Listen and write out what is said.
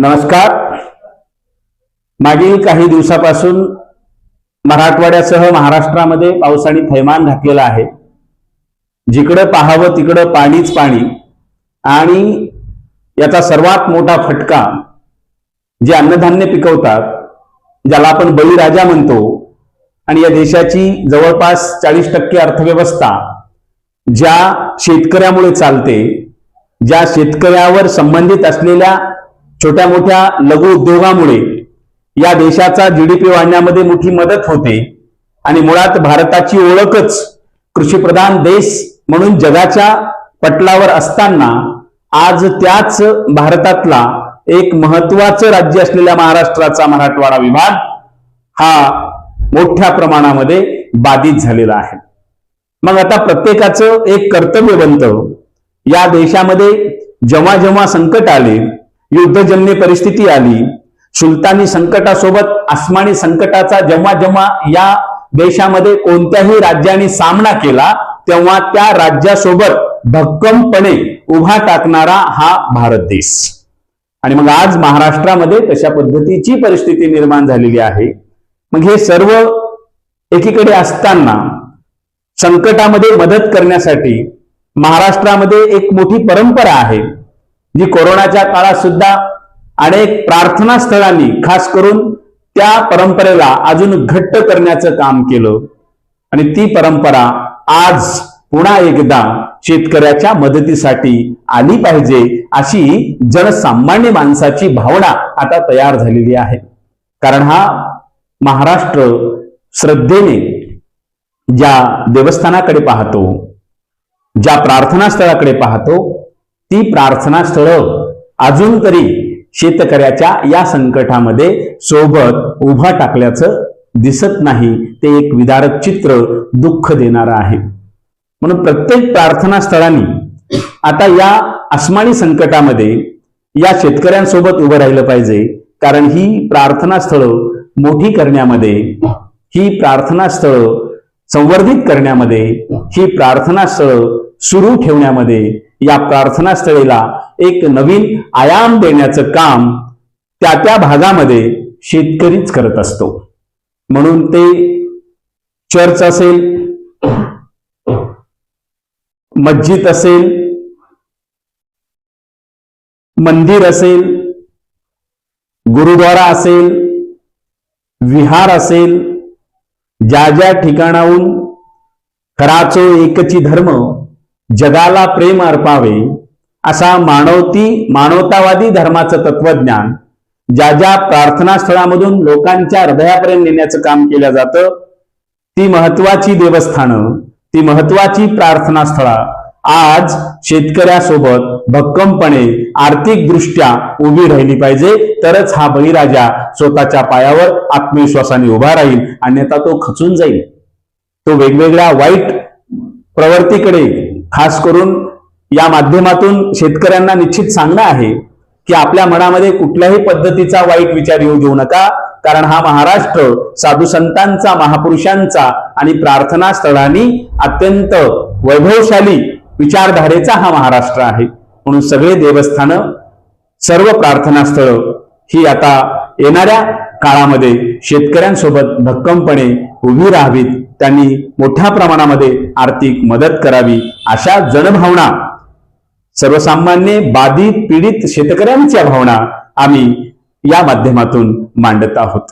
नमस्कार. मागील काही दिवसापासून मराठवाड्यासह महाराष्ट्रामध्ये पावसाने थैमान घातलेलं आहे. जिकडं पाहावं तिकडं पाणीच पाणी आणि याचा सर्वात मोठा फटका जे अन्नधान्य पिकवतात ज्याला आपण बळीराजा म्हणतो आणि या देशाची जवळपास चाळीस टक्के अर्थव्यवस्था ज्या शेतकऱ्यामुळे चालते ज्या शेतकऱ्यावर संबंधित असलेल्या छोट्या मोठ्या लघु उद्योगामुळे या देशाचा जीडीपी वाढण्यामध्ये मोठी मदत होते. आणि मुळात भारताची ओळखच कृषीप्रधान देश म्हणून जगाच्या पटलावर असताना आज त्याच भारतातला एक महत्वाचं राज्य असलेल्या महाराष्ट्राचा मराठवाडा विभाग हा मोठ्या प्रमाणामध्ये बाधित झालेला आहे. मग आता प्रत्येकाचं एक कर्तव्य बनतं. या देशामध्ये जेव्हा जेव्हा संकट आले युद्धजन्य परिस्थिती आली. सुलतानी संकटासोबत आसमानी संकटाचा जेव्हा जेव्हा या देशामध्ये कोणत्याही राज्याने सामना केला तेव्हा त्या राज्यासोबत भक्कमपणे उभा टाकणारा हा भारत देश. आणि मग आज महाराष्ट्रामध्ये तशा पद्धतीची परिस्थिती निर्माण झालेली आहे. मग हे सर्व एकीकडे असताना संकटामध्ये मदत करण्यासाठी महाराष्ट्रामध्ये एक मोठी परंपरा आहे. जी कोरोनाच्या काळात सुद्धा अनेक प्रार्थना स्थळांनी खास करून त्या परंपरेला अजून घट्ट करण्याचं काम केलं. आणि ती परंपरा आज पुन्हा एकदा शेतकऱ्याच्या मदतीसाठी आली पाहिजे अशी जनसामान्य माणसाची भावना आता तयार झालेली आहे. कारण हा महाराष्ट्र श्रद्धेने ज्या देवस्थानाकडे पाहतो ज्या प्रार्थना स्थळाकडे पाहतो ती प्रार्थना स्थळ अजून तरी शेतकऱ्याच्या या संकटामध्ये सोबत उभा टाकल्याचं दिसत नाही ते एक विदारक चित्र दुःख देणारं आहे. म्हणून प्रत्येक प्रार्थना स्थळांनी आता या अस्माणी संकटामध्ये या शेतकऱ्यांसोबत उभं राहिलं पाहिजे कारण ही प्रार्थना स्थळं मोठी करण्यामध्ये ही प्रार्थना स्थळं संवर्धित करण्यामध्ये ही प्रार्थना स्थळं सुरू ठेवण्यामध्ये या प्रार्थनास्थळीला एक नवीन आयाम देण्याचं काम त्या त्या भागामध्ये शेतकरीच करत असतो. म्हणून ते चर्च असेल मस्जिद असेल मंदिर असेल गुरुद्वारा असेल विहार असेल ज्या ज्या ठिकाणाहून कराचो एकची धर्म जगाला प्रेम अर्पावे असा मानवती मानवतावादी धर्माचं तत्वज्ञान ज्या ज्या प्रार्थना स्थळामधून लोकांच्या हृदयापर्यंत नेण्याचं काम केलं जातं ती महत्वाची देवस्थानं ती महत्वाची प्रार्थनास्थळा आज शेतकऱ्यासोबत भक्कमपणे आर्थिकदृष्ट्या उभी राहिली पाहिजे तरच हा बळीराजा स्वतःच्या पायावर आत्मविश्वासाने उभा राहील अन्यथा तो खचून जाईल. तो वेगवेगळ्या वाईट प्रवृत्तीकडे खास करून या माध्यमातून शेतकऱ्यांना निश्चित सांगणं आहे की आपल्या मनामध्ये कुठल्याही पद्धतीचा वाईट विचार येऊ देऊ नका. कारण हा महाराष्ट्र साधू संतांचा महापुरुषांचा आणि प्रार्थना स्थळांनी अत्यंत वैभवशाली विचारधारेचा हा महाराष्ट्र आहे. म्हणून सगळे देवस्थानं सर्व प्रार्थना स्थळं ही आता येणाऱ्या काळामध्ये शेतकऱ्यांसोबत भक्कमपणे उभी राहावीत त्यांनी मोठ्या प्रमाणामध्ये आर्थिक मदत करावी अशा जनभावना सर्वसामान्य बाधित पीडित शेतकऱ्यांच्या भावना आम्ही या माध्यमातून मांडत आहोत.